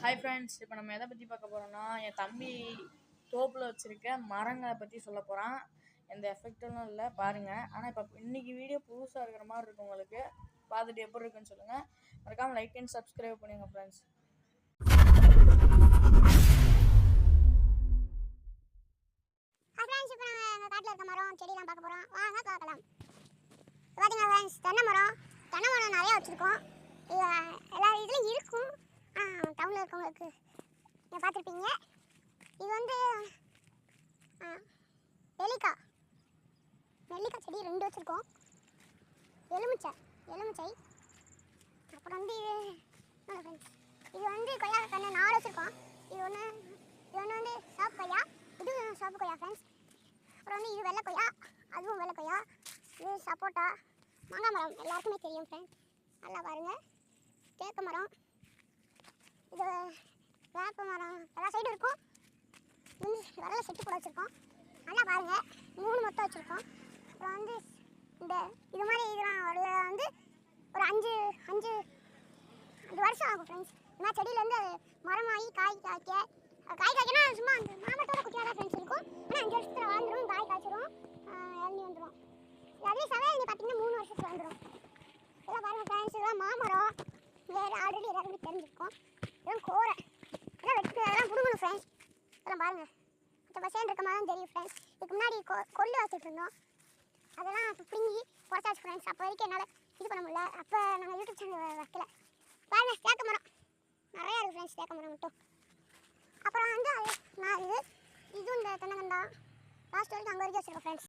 Hi friends இப்போ நம்ம எதை பற்றி பார்க்க போகிறோம்னா என் தம்பி தோப்பில் வச்சுருக்க மரங்களை பற்றி சொல்ல போகிறான் எந்த எஃபெக்டும் இல்லை பாருங்கள் ஆனால் இப்போ இன்னைக்கு வீடியோ புதுசாக இருக்கிற மாதிரி இருக்கும் உங்களுக்கு. பார்த்துட்டு எப்படி இருக்குன்னு சொல்லுங்கள் மறக்காமல் லைக் அண்ட் சப்ஸ்கிரைப் பண்ணுங்க ஃப்ரெண்ட்ஸ் காட்டில் இருக்க மரம் செடியெல்லாம் பார்க்க போகிறோம் வாங்க பார்க்கலாம். பார்த்தீங்கன்னா ஃப்ரெண்ட்ஸ் தென்னை மரம். தென்னை மரம் நிறையா வச்சுருக்கோம் இது எல்லா இதுலையும் இருக்கும் டவுனில் இருக்கவங்களுக்கு நீங்கள் பார்த்துருப்பீங்க. இது வந்து நெல்லிக்காய் நெல்லிக்காய் செடி ரெண்டு வச்சுருக்கோம். எலுமிச்சை எலுமிச்சை. அப்புறம் வந்து இது இது வந்து கொய்யா கண்ணு நாலு வச்சுருக்கோம். இது ஒன்று இது ஒன்று வந்து சாப்பு கொய்யா. இது சாப்பு கொய்யா ஃப்ரெண்ட்ஸ் அப்புறம் வந்து இது வெள்ளை கொய்யா. அதுவும் வெள்ளை கொய்யா. இது சப்போட்டா மாங்காய் மரம். எல்லாருக்குமே தெரியும் ஃப்ரெண்ட்ஸ் நல்லா பாருங்கள் தேக்கு மரம் இது வேப்ப மரம் எல்லா சைடும் இருக்கும். இது விரல செட்டு கூட வச்சுருக்கோம். நல்லா பாருங்கள் மூணு மொத்தம் வச்சுருக்கோம். அப்புறம் வந்து இந்த இது மாதிரி இதெல்லாம் வரல. வந்து ஒரு அஞ்சு அஞ்சு அஞ்சு வருஷம் ஆகும் ஃப்ரெண்ட்ஸ் ஏன்னா செடியிலேருந்து அது மரமாகி காய் காய்க்க காய் காய்க்கனா சும்மா அந்த மாமட்டோட குட்டியாக தான் ஃப்ரெண்ட்ஸ் இருக்கும். ஆனால் அஞ்சு வருஷத்தில் வாழ்ந்துரும் காய் காய்ச்சிரும். இறங்கி வந்துடும் அதே சமையல் நீ பார்த்தீங்கன்னா மூணு வருஷத்துக்கு வந்துடும் இதெல்லாம் பாருங்கள் ஃப்ரெண்ட்ஸ் இதெல்லாம் மாமரம். வேறு ஆல்ரெடி எல்லாருமே தெரிஞ்சிருக்கும். இதெல்லாம் கோரை. அதெல்லாம் ஃப்ரெண்ட்ஸ் அப்புறம் பாருங்கள் மற்ற பசங்க இருக்க மாதிரி தான் தெரியும் ஃப்ரெண்ட்ஸ் இதுக்கு முன்னாடி கொ கொள்ளு வச்சுட்டு இருந்தோம். அதெல்லாம் இப்போ பிடுங்கி குறைச்சாச்சு ஃப்ரெண்ட்ஸ் அப்போ வரைக்கும் என்னால் இது பண்ண முடியல. அப்போ நாங்கள் யூடியூப் சேனல் வைக்கல. பாருங்கள் தேக்க மரம். நிறையா இருக்குது ஃப்ரெண்ட்ஸ் தேக்க மரம் மட்டும். அப்புறம் வந்து அது நான் இது இதுவும் இந்த தென்னங்கண்டா லாஸ்ட் வரைக்கும் அங்கே வரைக்கும் வச்சுருக்கோம் ஃப்ரெண்ட்ஸ்